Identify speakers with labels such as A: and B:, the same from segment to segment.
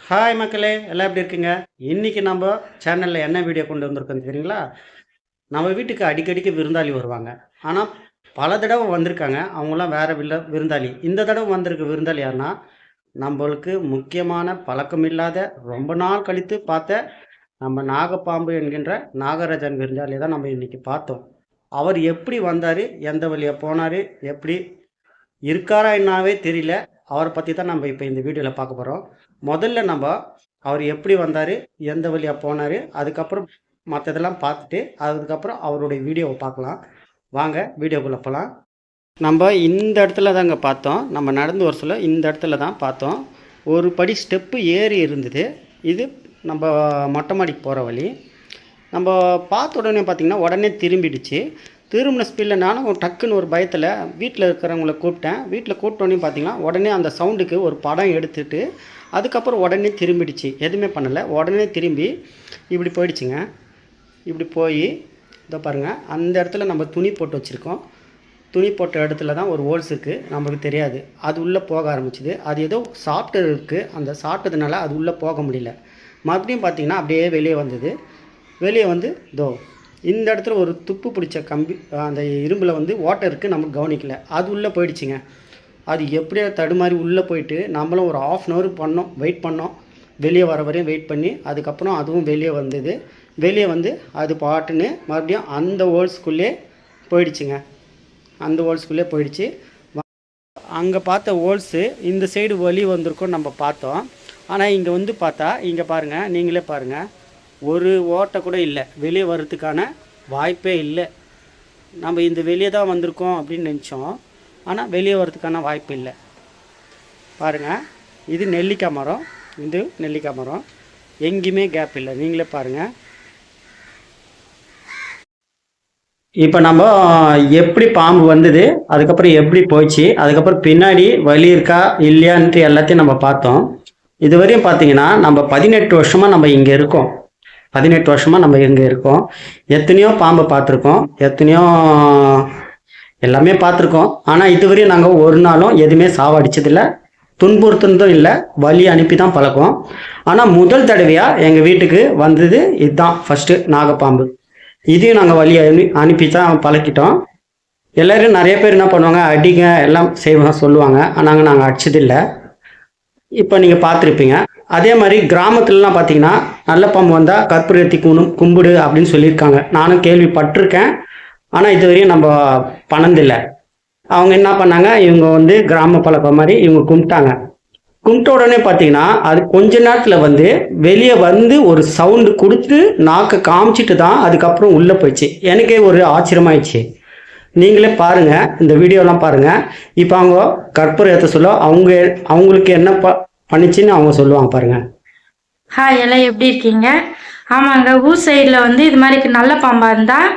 A: Hi மக்களே. எல்லாம் எப்படி இருக்குங்க? இன்றைக்கி நம்ம சேனலில் என்ன வீடியோ கொண்டு வந்திருக்கோம் தெரியுங்களா? நம்ம வீட்டுக்கு அடிக்கடிக்கு விருந்தாளி வருவாங்க. ஆனால் பல தடவை வந்திருக்காங்க. அவங்களாம் வேறு வில்ல விருந்தாளி. இந்த தடவை வந்திருக்க விருந்தாளி யாருன்னா நம்மளுக்கு முக்கியமான பழக்கமில்லாத ரொம்ப நாள் கழித்து பார்த்த நம்ம நாகப்பாம்பு என்கின்ற நாகராஜன் விருந்தாளியை தான் நம்ம இன்றைக்கி பார்த்தோம். அவர் எப்படி வந்தார் எந்த வழியாக போனார் எப்படி இருக்காரா என்னாவே தெரியல. அவரை பற்றி தான் நம்ம இப்போ இந்த வீடியோவில் பார்க்க போகிறோம் முதல்ல நம்ம அவர் எப்படி வந்தார் எந்த வழியாக போனார் அதுக்கப்புறம் மற்றதெல்லாம் பார்த்துட்டு அதுக்கப்புறம் அவருடைய வீடியோவை பார்க்கலாம். வாங்க வீடியோக்குள்ளே போகலாம் நம்ம இந்த இடத்துல தாங்க பார்த்தோம். நம்ம நடந்து வர சொல்ல இந்த இடத்துல தான் பார்த்தோம். ஒரு படி ஸ்டெப்பு ஏறி இருந்தது. இது நம்ம மொட்டை மாடிக்கு போகிற வழி. நம்ம பார்த்த உடனே பார்த்திங்கன்னா உடனே திரும்பிடுச்சு. திரும்பின ஸ்பீடில் நானும் டக்குன்னு ஒரு பயத்தில் வீட்டில் இருக்கிறவங்கள கூப்பிட்டேன். வீட்டில் கூப்பிட்டோன்னே பார்த்தீங்கன்னா உடனே அந்த சவுண்டுக்கு ஒரு படம் எடுத்துட்டு அதுக்கப்புறம் உடனே திரும்பிடுச்சு. எதுவுமே பண்ணலை. உடனே திரும்பி இப்படி போயிடுச்சுங்க. இப்படி போய் இதோ பாருங்கள் அந்த இடத்துல நம்ம துணி போட்டு வச்சுருக்கோம். துணி போட்ட இடத்துல தான் ஒரு ஹோல்ஸ் இருக்குது நமக்கு தெரியாது. அது உள்ளே போக ஆரம்பிச்சுது. அது ஏதோ சாப்பிட்டு இருக்குது அந்த சாப்பிட்டதுனால அது உள்ளே போக முடியல. மறுபடியும் பார்த்தீங்கன்னா அப்படியே வெளியே வந்தது. வெளியே வந்து தோ இந்த இடத்துல ஒரு துப்பு பிடிச்ச கம்பி அந்த இரும்பில் வந்து ஓட்டை இருக்குது நமக்கு கவனிக்கல. அது உள்ளே போயிடுச்சுங்க. அது எப்படியோ தடுமாறி உள்ளே போயிட்டு நம்மளும் ஒரு ஆஃப் அன் ஹவர் பண்ணோம் வெயிட் பண்ணோம். வெளியே வர வரையும் வெயிட் பண்ணி அதுக்கப்புறம் அதுவும் வெளியே வந்தது. வெளியே வந்து அது பாட்டுன்னு மறுபடியும் அந்த ஹோல்ஸ்குள்ளே போயிடுச்சுங்க. அந்த ஹோல்ஸ்குள்ளே போயிடுச்சு. அங்கே பார்த்த ஹோல்ஸு இந்த சைடு வழி வந்திருக்கும் நம்ம பார்த்தோம். ஆனால் இங்கே வந்து பார்த்தா இங்கே பாருங்கள் நீங்களே பாருங்கள் ஒரு ஓட்டை கூட இல்லை. வெளியே வர்றதுக்கான வாய்ப்பே இல்லை. நம்ம இந்த வெளியே தான் வந்திருக்கோம் அப்படின்னு நினச்சோம். ஆனால் வெளியே வர்றதுக்கான வாய்ப்பு இல்லை. பாருங்கள் இது நெல்லிக்காய் மரம். இது நெல்லிக்காய் மரம். எங்கேயுமே கேப் இல்லை. நீங்களே பாருங்கள் இப்போ நம்ம எப்படி பாம்பு வந்தது அதுக்கப்புறம் எப்படி போயிடுச்சு அதுக்கப்புறம் பின்னாடி வழி இருக்கா இல்லையான்ட்டு எல்லாத்தையும் நம்ம பார்த்தோம். இதுவரையும் பார்த்தீங்கன்னா நம்ம பதினெட்டு வருஷமாக நம்ம இங்கே இருக்கோம். பதினெட்டு வருஷமாக நம்ம இங்கே இருக்கோம். எத்தனையோ பாம்பை பார்த்துருக்கோம். எத்தனையோ எல்லாமே பார்த்துருக்கோம். ஆனால் இதுவரையும் நாங்கள் ஒரு நாளும் எதுவுமே சாவடிச்சதில்லை. துன்புறுத்துனதும் இல்லை. வழி அனுப்பி தான் பழக்கம். ஆனால் முதல் தடவையாக எங்கள் வீட்டுக்கு வந்தது இதுதான் ஃபஸ்ட்டு நாகப்பாம்பு. இதையும் நாங்கள் வழி அனு அனுப்பி தான் பழக்கிட்டோம். எல்லோரும் நிறைய பேர் என்ன பண்ணுவாங்க? அடிங்க எல்லாம் செய்வாங்க சொல்லுவாங்க. நாங்கள் நாங்கள் அடிச்சதில்லை. இப்போ நீங்கள் பார்த்துருப்பீங்க. அதே மாதிரி கிராமத்துலலாம் பார்த்தீங்கன்னா நல்ல பாம்பு வந்தால் கற்பூரத்தி குணும் கும்பிடு அப்படின்னு சொல்லியிருக்காங்க. நானும் கேள்விப்பட்டிருக்கேன். ஆனால் இதுவரையும் நம்ம பணந்தில்லை அவங்க என்ன பண்ணாங்க? இவங்க வந்து கிராம பழக்கம் மாதிரி இவங்க கும்பிட்டாங்க. கும்பிட்ட உடனே பார்த்தீங்கன்னா அது கொஞ்ச நேரத்தில் வந்து வெளியே வந்து ஒரு சவுண்டு கொடுத்து நாக்கை காமிச்சிட்டு தான் அதுக்கப்புறம் உள்ளே போயிடுச்சு. எனக்கே ஒரு ஆச்சரியமாயிடுச்சு. நீங்களே பாருங்கள் இந்த வீடியோலாம் பாருங்கள் இப்போ அவங்க கற்பூரம் ஏற்ற சொல்ல அவங்க அவங்களுக்கு என்ன ப பண்ணிச்சின்னு அவங்க சொல்லுவாங்க பாருங்கள்
B: ஹாய் எல்லாம் எப்படி இருக்கீங்க? ஆமாங்க ஊர் சைடில் வந்து இது மாதிரி நல்ல பாம்பாக இருந்தால்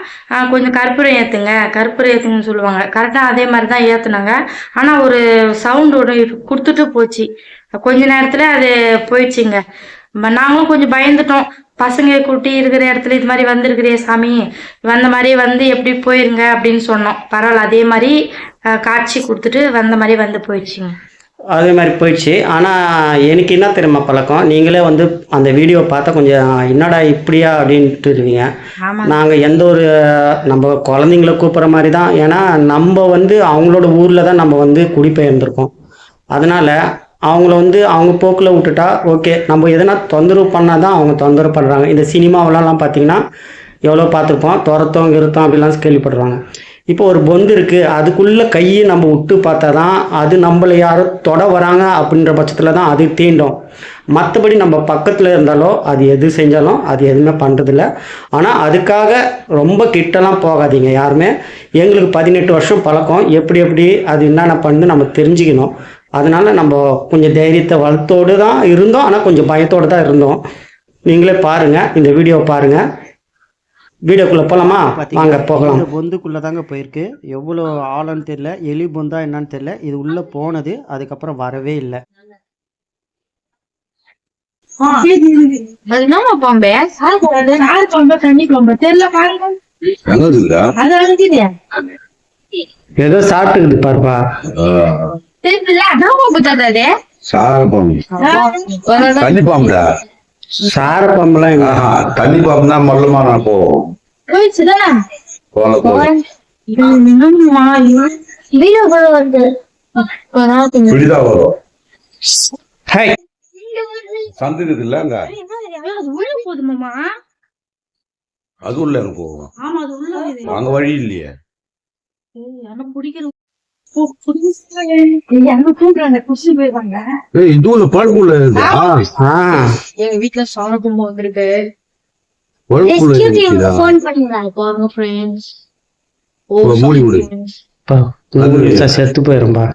B: கொஞ்சம் கற்பூரம் ஏற்றுங்க கற்பூரம் ஏற்றுங்கன்னு சொல்லுவாங்க. கரெக்டாக அதே மாதிரி தான் ஏற்றுனாங்க ஆனால் ஒரு சவுண்டு ஒன்று கொடுத்துட்டு போச்சு. கொஞ்ச நேரத்தில் அது போயிடுச்சுங்க. நாங்களும் கொஞ்சம் பயந்துட்டோம். பசங்க கூட்டி இருக்கிற இடத்துல இது மாதிரி வந்திருக்கிறியே சாமி. வந்த மாதிரி வந்து எப்படி போயிருங்க அப்படின்னு சொன்னோம். பரவாயில்ல அதே மாதிரி காட்சி கொடுத்துட்டு வந்த மாதிரி வந்து போயிடுச்சுங்க.
A: அதே மாதிரி போயிடுச்சு. ஆனால் எனக்கு என்ன தெரியுமா பழக்கம்? நீங்களே வந்து அந்த வீடியோ பார்த்தா கொஞ்சம் என்னடா இப்படியா? அப்படின்ட்டு இருவீங்க நாங்கள் எந்த ஒரு நம்ம குழந்தைங்கள கூப்பிட்ற மாதிரி தான். ஏன்னா நம்ம வந்து அவங்களோட ஊரில் தான் நம்ம வந்து குடிபெயர்ந்திருக்கோம். அதனால் அவங்கள வந்து அவங்க போக்கில் விட்டுட்டா ஓகே நம்ம எதனா தொந்தரவு பண்ணால் தான் அவங்க தொந்தரவு பண்ணுறாங்க இந்த சினிமாவிலலாம் பார்த்தீங்கன்னா எவ்வளோ பார்த்துருப்போம்? துரத்தம் கிருத்தம் அப்படிலாம் கேள்விப்படுறாங்க இப்போ ஒரு பொந்து இருக்குது அதுக்குள்ளே கையை நம்ம விட்டு பார்த்தா தான் அது நம்மளை யாரும் தொட வராங்க அப்படின்ற பட்சத்தில் தான் அது தீண்டும். மற்றபடி நம்ம பக்கத்தில் இருந்தாலோ அது எது செஞ்சாலும் அது எதுவுமே பண்ணுறதில்ல ஆனால் அதுக்காக ரொம்ப கிட்டலாம் போகாதீங்க யாருமே. எங்களுக்கு பதினெட்டு வருஷம் பழக்கம். எப்படி எப்படி அது என்னென்ன பண்ணு நம்ம தெரிஞ்சுக்கணும். அதனால நம்ம கொஞ்சம் தைரியத்தை வளர்த்தோடு தான் இருந்தோம். ஆனால் கொஞ்சம் பயத்தோடு தான் இருந்தோம். நீங்களே பாருங்கள் இந்த வீடியோ பாருங்கள் வீடியோக்குள்ளே போகலாமா வாங்க போகலாம். இந்த பொந்துக்குள்ளே தாங்க போயிருக்கு. எவ்வளோ ஆழம்னு தெரியல. எலி பொந்தா என்னன்னு தெரியல. இது உள்ளே போனது அதுக்கப்புறம் வரவே இல்லை. ஏதோ சாப்பிட்டுக்குது பாருப்பா.
C: பாம்புடா
A: சார பாம்பெல்லாம்
C: தண்ணி பாம்பு தான் மொல்லமா நான் போவோம். வரும். சந்துக்குது இல்ல அங்க?
B: போதுமாமா
C: அது உள்ள எனக்கு
B: உள்ள
C: அங்க வழி இல்லையே.
B: எனக்கு பிடிக்கிற எங்க வீட்டுல சாமி கும்பம் வந்திருக்கு.
A: வீட்டுல செத்து போயிரும்பா.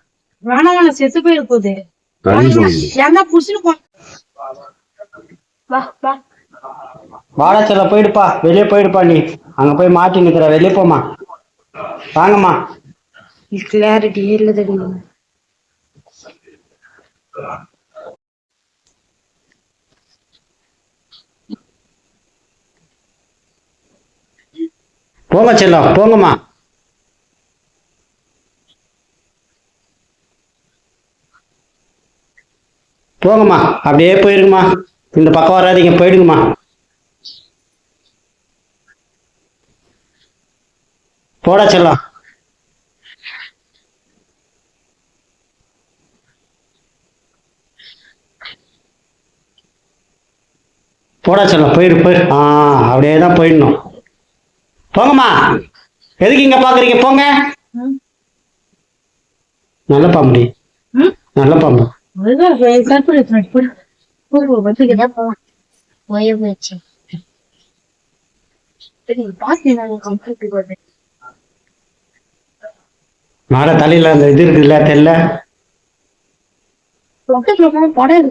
B: வேணாம் செத்து போயிரு போகுது.
C: தண்ணி பாம்பு
B: ஏன்னா புடிச்சுட்டு போ வா வா.
A: வாழைச்சல போயிடுப்பா வெளியே போயிடுப்பா நீ. அங்க போய் மாட்டி நிக்கிற வெளியே போமா வாங்கம்மா.
B: கிளாரிட்டி இல்ல தெரியும்
A: போங்க செல்லம் போங்கம்மா. போங்கம்மா அப்படியே போயிருங்கம்மா. இந்த பக்கம் வராதீங்க போயிடுங்கம்மா. போடா செல்லம். போடா செல்லம் போயிடு போயிரு. ஆ அப்படியே தான் போயிடணும். போங்கம்மா. எதுக்கு இங்க பாக்குறீங்க? போங்க. நல்ல பாம்புடி
B: ம்?
A: நல்ல பாம்பு. மேல தலையில அந்த இது இருக்குல்ல தெரியல
B: பக்கத்துல போனா படம்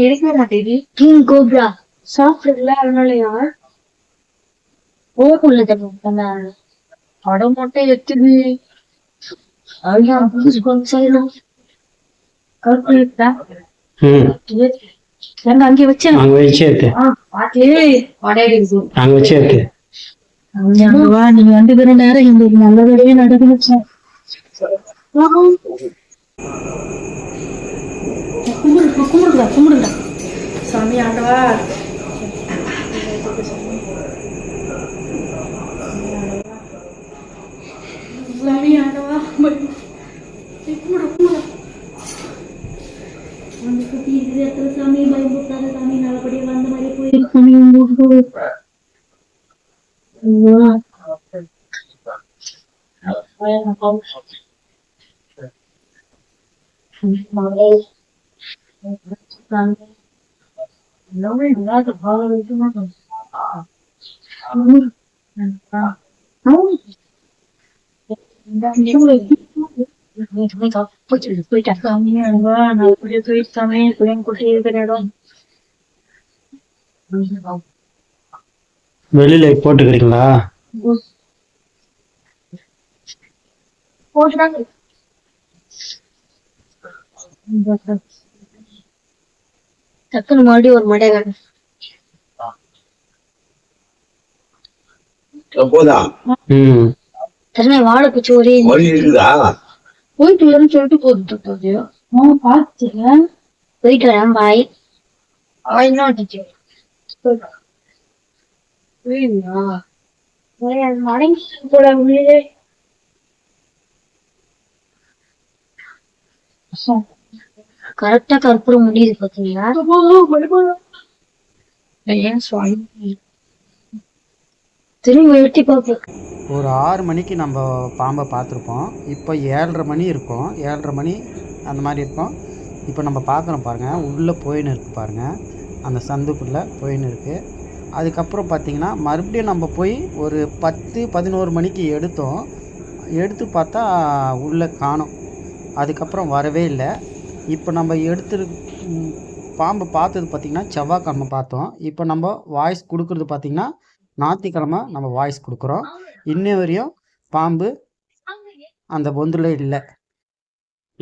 B: எடுக்கவே மாட்டேங்குது.
D: King Cobra.
B: சாப்பிடல அதனாலயா
D: ஓக்குள்ள
B: படம் மட்டும் எத்துது
D: அதுதான் கொஞ்சம் செய்யணும்
B: அங்கே வச்சேன்.
A: அங்க வச்சு எடுத்து
B: பாத்து. படம் எடுக்குது
A: அங்க வச்சு எடுத்து
B: வா நீங்க பேரும் நேரம் எங்களுக்கு நல்லபடியே நடந்துச்சு கும்பிடுங்க கும்பிடுங்க. கும்பிடுங்க. சாமி ஆண்டவா. சாமி ஆண்டவா கும்பிடு கும்பிடு
D: வந்து சுத்தி இருக்கிற இடத்துல சாமி பயமுறுத்தாத சாமி நல்லபடியா வந்த மாதிரி போயிருக்கு சாமி உங்களுக்கு
B: சாமி ஆண்டவா நல்லபடியா போயிட்டு சாமி பிள்ளைங்க குட்டி இருக்கிற இடம்
A: வெளியில போட்டுக்கிறீங்களா?
D: டக்குனு மறுபடியும் ஒரு மடை வேணும்.
C: போதா?
A: ம்.
D: தருணை வாழை குச்சி ஒரே
C: வழி இருக்குதா
B: போயிட்டு வரேன்னு சொல்லிட்டு போகுது ஆ பாத்துங்க
D: போயிட்டு வரேன் பாய்.
B: என்ன டீச்சர் புரியுங்களா
D: மடங்கி
B: போட முடியல
D: கரெக்டா கற்பூரம் முடியுது பாத்தீங்களா? திரும்பி வெட்டி பார்ப்போம்.
A: ஒரு ஆறு மணிக்கு நம்ம பாம்பை பார்த்துருப்போம். இப்போ ஏழரை மணி இருக்கும். ஏழரை மணி அந்த மாதிரி இருக்கும். இப்போ நம்ம பார்க்குறோம் பாருங்கள் உள்ளே போயின்னு இருக்கு பாருங்கள் அந்த சந்துக்குள்ளே போயின்னு இருக்குது அதுக்கப்புறம் பார்த்திங்கன்னா மறுபடியும் நம்ம போய் ஒரு பத்து பதினோரு மணிக்கு எடுத்தோம். எடுத்து பார்த்தா உள்ளே காணும். அதுக்கப்புறம் வரவே இல்லை. இப்போ நம்ம எடுத்துரு பாம்பு பார்த்தது பார்த்திங்கன்னா செவ்வாய்க்கிழமை பார்த்தோம். இப்போ நம்ம வாய்ஸ் கொடுக்குறது பார்த்திங்கன்னா ஞாயிற்றுக்கிழமை நம்ம வாய்ஸ் கொடுக்குறோம். இன்ன வரையும் பாம்பு அந்த பொந்தில் இல்லை.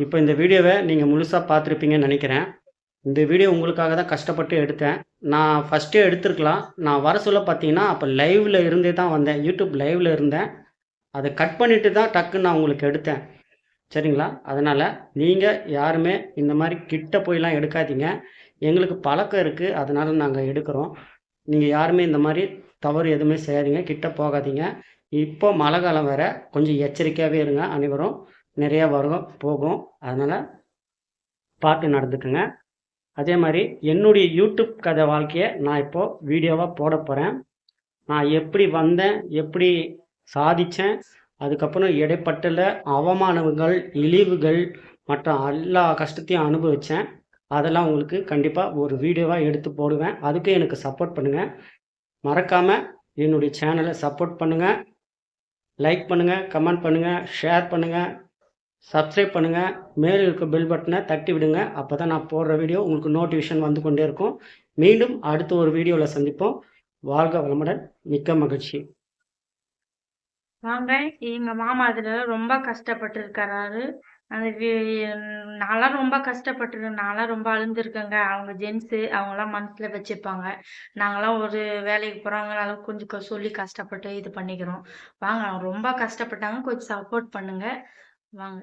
A: இப்போ இந்த வீடியோவை நீங்கள் முழுசாக பார்த்துருப்பீங்கன்னு நினைக்கிறேன். இந்த வீடியோ உங்களுக்காக தான் கஷ்டப்பட்டு எடுத்தேன். நான் ஃபஸ்ட்டே எடுத்துருக்கலாம். நான் வர சொல்ல பார்த்தீங்கன்னா அப்போ லைவில் இருந்தே தான் வந்தேன். யூடியூப் லைவில் இருந்தேன். அதை கட் பண்ணிட்டு தான் டக்குன்னு நான் உங்களுக்கு எடுத்தேன். சரிங்களா? அதனால் நீங்கள் யாருமே இந்த மாதிரி கிட்ட போயெலாம் எடுக்காதீங்க. எங்களுக்கு பழக்கம் இருக்குது அதனால் நாங்கள் எடுக்கிறோம். நீங்கள் யாருமே இந்த மாதிரி தவறு எதுவுமே செய்யாதீங்க. கிட்ட போகாதீங்க. இப்போ மழை காலம் வேறு. கொஞ்சம் எச்சரிக்கையாகவே இருங்க அனைவரும். நிறையா வரும் போகும். அதனால் பார்த்து நடந்துக்குங்க. அதே மாதிரி என்னுடைய யூடியூப் கதை வாழ்க்கையை நான் இப்போது வீடியோவாக போட போகிறேன் நான் எப்படி வந்தேன் எப்படி சாதித்தேன் அதுக்கப்புறம் இடைப்பட்டல அவமானங்கள் இழிவுகள் மற்ற எல்லா கஷ்டத்தையும் அனுபவித்தேன் அதெல்லாம் உங்களுக்கு கண்டிப்பாக ஒரு வீடியோவாக எடுத்து போடுவேன். அதுக்கு எனக்கு சப்போர்ட் பண்ணுங்கள் மறக்காமல் என்னுடைய சேனலை சப்போர்ட் பண்ணுங்கள் லைக் பண்ணுங்கள் கமெண்ட் பண்ணுங்கள் ஷேர் பண்ணுங்கள் சப்ஸ்கிரைப் பண்ணுங்கள் மேலே இருக்க பெல் பட்டனை தட்டி விடுங்க. அப்போ தான் நான் போடுற வீடியோ உங்களுக்கு நோட்டிஃபிகேஷன் வந்து கொண்டே இருக்கும். மீண்டும் அடுத்த ஒரு வீடியோவில் சந்திப்போம். வாழ்க வளமுடன். மிக்க மகிழ்ச்சி.
B: வாங்க எங்கள் மாமா அதில் ரொம்ப கஷ்டப்பட்டு இருக்கிறாரு அது நான்லாம் ரொம்ப கஷ்டப்பட்டுருக்கேன் நான்லாம் ரொம்ப அழுந்திருக்கேங்க. அவங்க ஜென்ஸு அவங்களாம் மனசில் வச்சுப்பாங்க. நாங்களாம் ஒரு வேலைக்கு போகிறாங்கனால கொஞ்சம் சொல்லி கஷ்டப்பட்டு இது பண்ணிக்கிறோம். வாங்க அவங்க ரொம்ப கஷ்டப்பட்டாங்க. கொஞ்சம் சப்போர்ட் பண்ணுங்க. வாங்க.